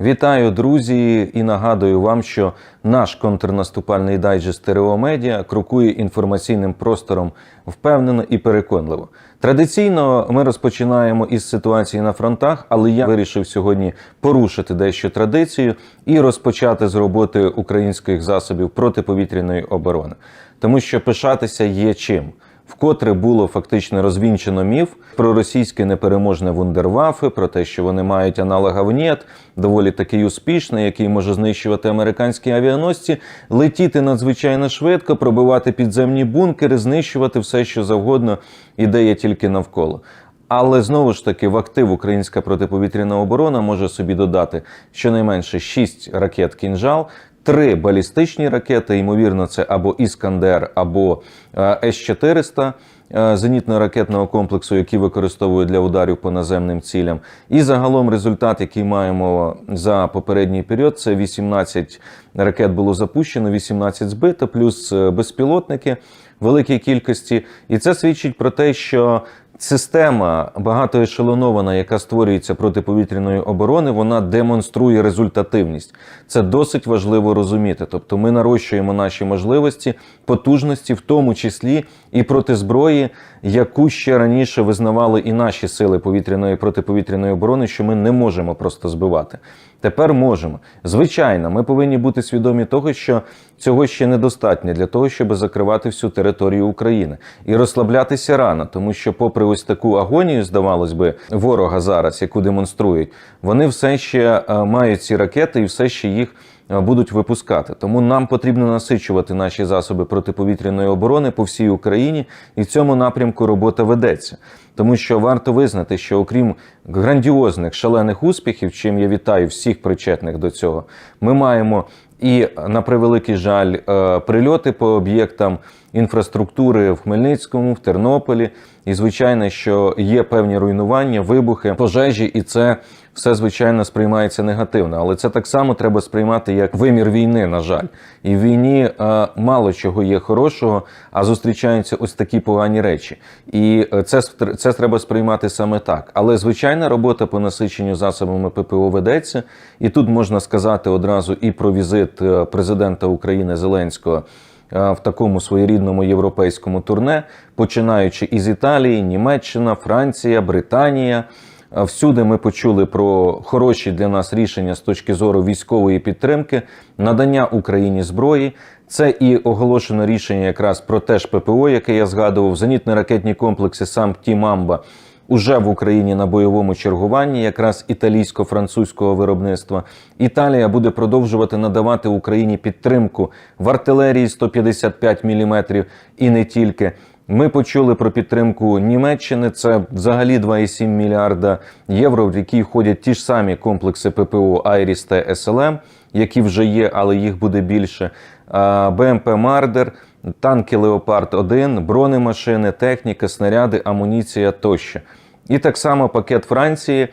Вітаю, друзі, і нагадую вам, що наш контрнаступальний дайджест Стереомедіа крокує інформаційним простором впевнено і переконливо. Традиційно ми розпочинаємо із ситуації на фронтах, але я вирішив сьогодні порушити дещо традицію і розпочати з роботи українських засобів протиповітряної оборони, тому що пишатися є чим. Вкотре було фактично розвінчено міф про російське непереможне вундервафи, про те, що вони мають аналог АВНЕТ, доволі такий успішний, який може знищувати американські авіаносці, летіти надзвичайно швидко, пробивати підземні бункери, знищувати все, що завгодно, ідея тільки навколо. Але знову ж таки в актив українська протиповітряна оборона може собі додати щонайменше 6 ракет кінжал, три балістичні ракети, ймовірно, це або Іскандер, або е, С-400 е, зенітно-ракетного комплексу, які використовують для ударів по наземним цілям. І загалом результат, який маємо за попередній період, це 18 ракет було запущено, 18 збито, плюс е, безпілотники великій кількості. І це свідчить про те, що Система багатоешелонована, яка створюється протиповітряної оборони, вона демонструє результативність. Це досить важливо розуміти. Тобто ми нарощуємо наші можливості, потужності, в тому числі і проти зброї, яку ще раніше визнавали і наші сили повітряної протиповітряної оборони, що ми не можемо просто збивати. Тепер можемо. Звичайно, ми повинні бути свідомі того, що цього ще недостатньо для того, щоб закривати всю територію України і розслаблятися рано, тому що, попри ось таку агонію, здавалось би, ворога зараз, яку демонструють, вони все ще е, мають ці ракети і все ще їх. е, Будуть випускати, тому нам потрібно насичувати наші засоби протиповітряної оборони по всій Україні, і в цьому напрямку робота ведеться. Тому що варто визнати, що окрім грандіозних шалених успіхів, чим я вітаю всіх причетних до цього, ми маємо і на превеликий жаль е, прильоти по об'єктам інфраструктури в Хмельницькому, в Тернополі. І звичайно, що є певні руйнування, вибухи, пожежі, і це все звичайно сприймається негативно. Але це так само треба сприймати як вимір війни, на жаль. І в війні е, мало чого є хорошого, а зустрічаються ось такі погані речі. І е, це це треба сприймати саме так. Але звичайна робота по насиченню засобами ППО ведеться. І тут можна сказати одразу і про візит е, президента України Зеленського. е, В такому своєрідному європейському турне, починаючи із Італії, Німеччина, Франція, Британія. Всюди ми почули про хороші для нас рішення з точки зору військової підтримки, надання Україні зброї. Це і оголошено рішення якраз про теж ППО, яке я згадував, зенітно-ракетні комплекси сам Тімамба уже в Україні на бойовому чергуванні, якраз італійсько-французького виробництва. Італія буде продовжувати надавати Україні підтримку в артилерії 155 мм і не тільки. Ми почули про підтримку Німеччини. Це взагалі 2,7 мільярда євро, в які входять ті ж самі комплекси ППО Айріс та СЛМ, які вже є, але їх буде більше. БМП Мардер, танки Леопард 1 бронемашини, техніка, снаряди, амуніція тощо. І так само пакет Франції.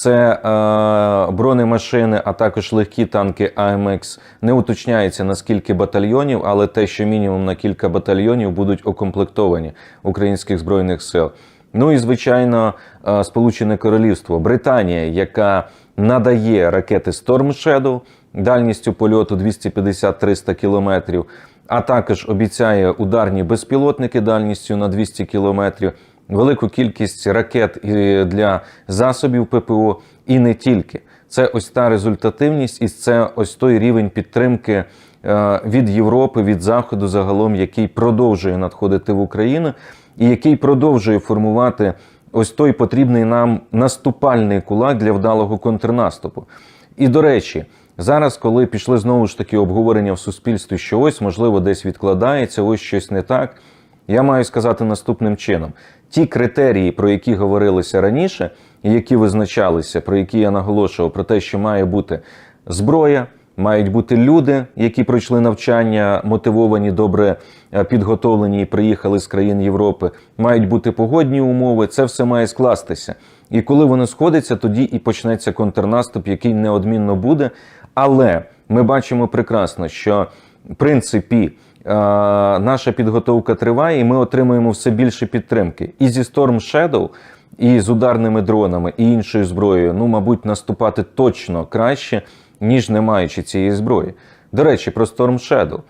Це е, бронемашини, а також легкі танки АМХ. Не уточняється на скільки батальйонів, але те, що мінімум на кілька батальйонів будуть укомплектовані українських збройних сил. Ну і звичайно, е, Сполучене Королівство, Британія, яка надає ракети Storm Shadow дальністю польоту 250-300 кілометрів, а також обіцяє ударні безпілотники дальністю на 200 кілометрів велику кількість ракет для засобів ППО і не тільки. Це ось та результативність, і це ось той рівень підтримки е, від Європи, від Заходу загалом, який продовжує надходити в Україну, і який продовжує формувати ось той потрібний нам наступальний кулак для вдалого контрнаступу. І до речі, зараз, коли пішли знову ж таки обговорення в суспільстві, що ось можливо десь відкладається, ось щось не так. Я маю сказати наступним чином: ті критерії, про які говорилося раніше, які визначалися, про які я наголошував, про те, що має бути зброя, мають бути люди, які пройшли навчання, мотивовані, добре е, підготовлені і приїхали з країн Європи, мають бути погодні умови, це все має скластися. І коли воно сходиться, тоді і почнеться контрнаступ, який неодмінно буде. Але ми бачимо прекрасно, що в принципі. Е, Наша підготовка триває, і ми отримуємо все більше підтримки і зі Storm Shadow, і з ударними дронами, і іншою зброєю, ну, мабуть, наступати точно краще, ніж не маючи цієї зброї. До речі, про Storm Shadow.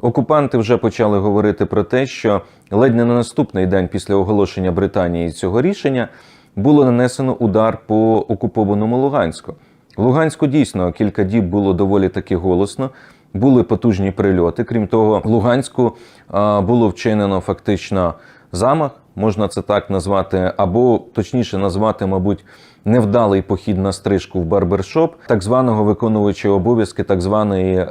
Окупанти вже почали говорити про те, що ледь не на наступний день після оголошення Британії цього рішення було нанесено удар по окупованому Луганську. Луганську дійсно кілька діб було доволі таки голосно. Були потужні прильоти. Крім того, в Луганську було вчинено фактично замах, можна це так назвати, або точніше назвати, мабуть, невдалий похід на стрижку в барбершоп, так званого виконувача обов'язки так званої е,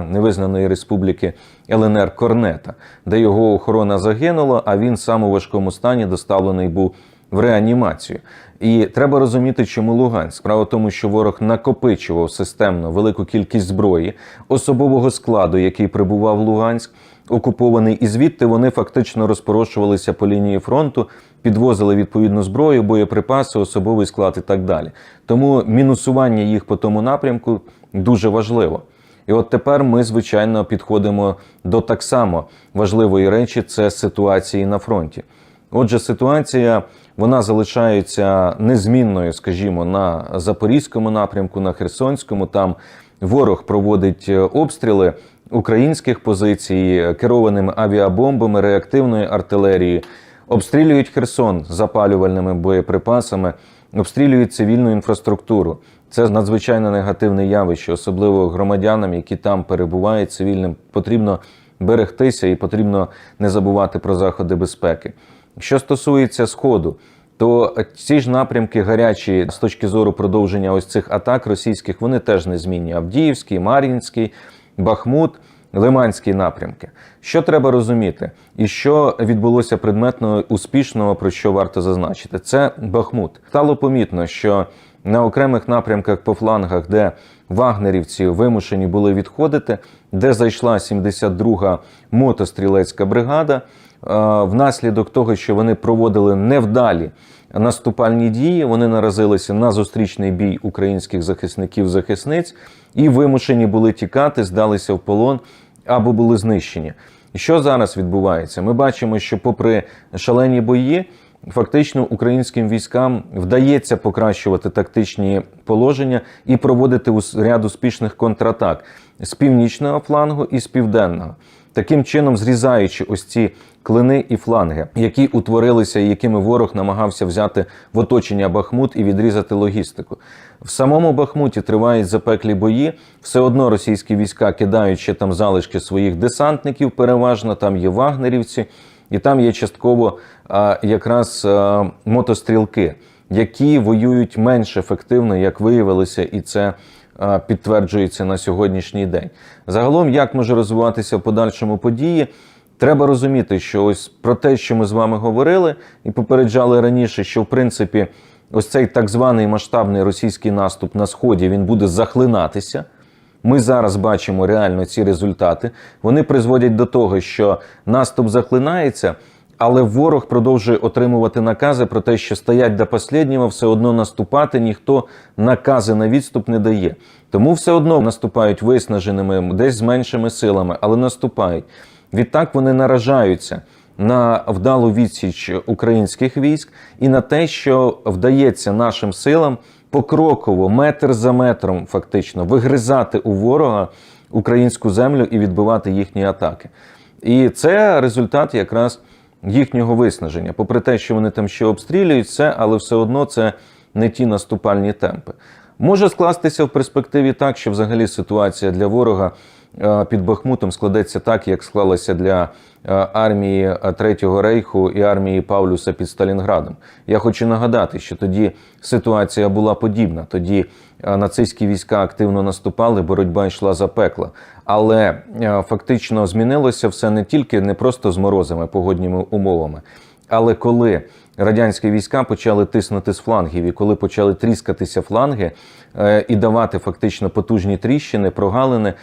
невизнаної республіки ЛНР Корнета, де його охорона загинула, а він сам у важкому стані доставлений був в реанімацію. І треба розуміти, чому Луганськ. Справа в тому, що ворог накопичував системно велику кількість зброї, особового складу, який прибував Луганськ, окупований, і звідти вони фактично розпорошувалися по лінії фронту, підвозили відповідну зброю, боєприпаси, особовий склад і так далі. Тому мінусування їх по тому напрямку дуже важливо. І от тепер ми, звичайно, підходимо до так само важливої речі це ситуації на фронті. Отже, ситуація вона залишається незмінною, скажімо, на запорізькому напрямку, на Херсонському. Там ворог проводить е, обстріли українських позицій керованими авіабомбами, реактивною артилерією, обстрілюють Херсон запалювальними боєприпасами, обстрілюють цивільну інфраструктуру. Це надзвичайно негативне явище, особливо громадянам, які там перебувають цивільним, потрібно берегтися і потрібно не забувати про заходи безпеки. Що стосується сходу, то ці ж напрямки гарячі з точки зору продовження ось цих атак російських, вони теж незмінні. Авдіївський, Мар'їнський, Бахмут, Лиманський напрямки. Що треба розуміти, і що відбулося предметно успішного, про що варто зазначити, це Бахмут. Стало помітно, що на окремих напрямках по флангах, де вагнерівці вимушені були відходити, де зайшла 72-га мотострілецька бригада, внаслідок того, що вони проводили невдалі наступальні дії, вони наразилися на зустрічний бій українських захисників-захисниць і вимушені були тікати, здалися в полон або були знищені. Що зараз відбувається? Ми бачимо, що, попри шалені бої, фактично українським військам вдається покращувати тактичні положення і проводити ряд успішних контратак з північного флангу і з південного. Таким чином, зрізаючи ось ці клини і фланги, які утворилися, і якими ворог намагався взяти в оточення Бахмут і відрізати логістику. В самому Бахмуті тривають запеклі бої. Все одно російські війська кидають ще там залишки своїх десантників, переважно там є вагнерівці, і там є частково а, якраз а, мотострілки, які воюють менш ефективно, як виявилося, і це підтверджується на сьогоднішній день. Загалом, як може розвиватися в подальшому події, треба розуміти, що ось про те, що ми з вами говорили, і попереджали раніше, що в принципі ось цей так званий масштабний російський наступ на сході він буде захлинатися. Ми зараз бачимо реально ці результати. Вони призводять до того, що наступ захлинається. Але ворог продовжує отримувати накази про те, що стоять до останнього, все одно наступати, ніхто накази на відступ не дає. Тому все одно наступають виснаженими, десь з меншими силами, але наступають. Відтак вони наражаються на вдалу відсіч українських військ і на те, що вдається нашим силам покроково, метр за метром, фактично, вигризати у ворога українську землю і відбивати їхні атаки. І це результат якраз їхнього виснаження. Попри те, що вони там ще обстрілюють все, але все одно це не ті наступальні темпи. Може скластися в перспективі так, що взагалі ситуація для ворога е, під Бахмутом складеться так, як склалася для е, армії е, Третього рейху і армії Павлюса під Сталінградом. Я хочу нагадати, що тоді ситуація була подібна. Тоді нацистські війська активно наступали, боротьба йшла за пекла. Але фактично змінилося все не тільки не просто з морозами, погодніми умовами, але коли радянські війська почали тиснути з флангів, і коли почали тріскатися фланги е, і давати фактично потужні тріщини, прогалини,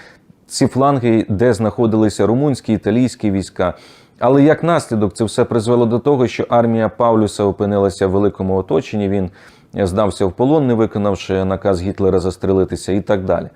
ці фланги, де знаходилися румунські, італійські війська. Але як наслідок це все призвело до того, що армія Павлюса опинилася в великому оточенні. Він здався в полон, не виконавши наказ Гітлера застрелитися і так далі.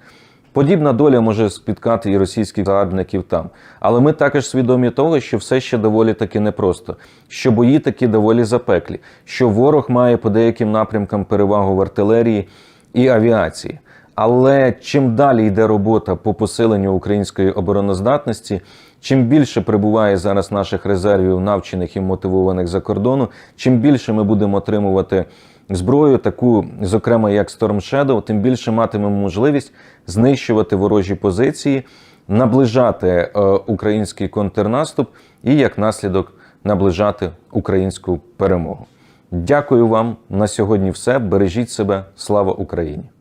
Подібна доля може спіткати і російських загарбників там. Але ми також свідомі того, що все ще доволі таки непросто, що бої таки доволі запеклі, що ворог має по деяким напрямкам перевагу в артилерії і авіації. Але чим далі йде робота по посиленню української обороноздатності, чим більше прибуває зараз наших резервів, навчених і мотивованих за кордону, чим більше ми будемо отримувати зброю, таку, зокрема як Storm Shadow, тим більше матимемо можливість знищувати ворожі позиції, наближати е, український контрнаступ і як наслідок наближати українську перемогу. Дякую вам на сьогодні. Все бережіть себе. Слава Україні!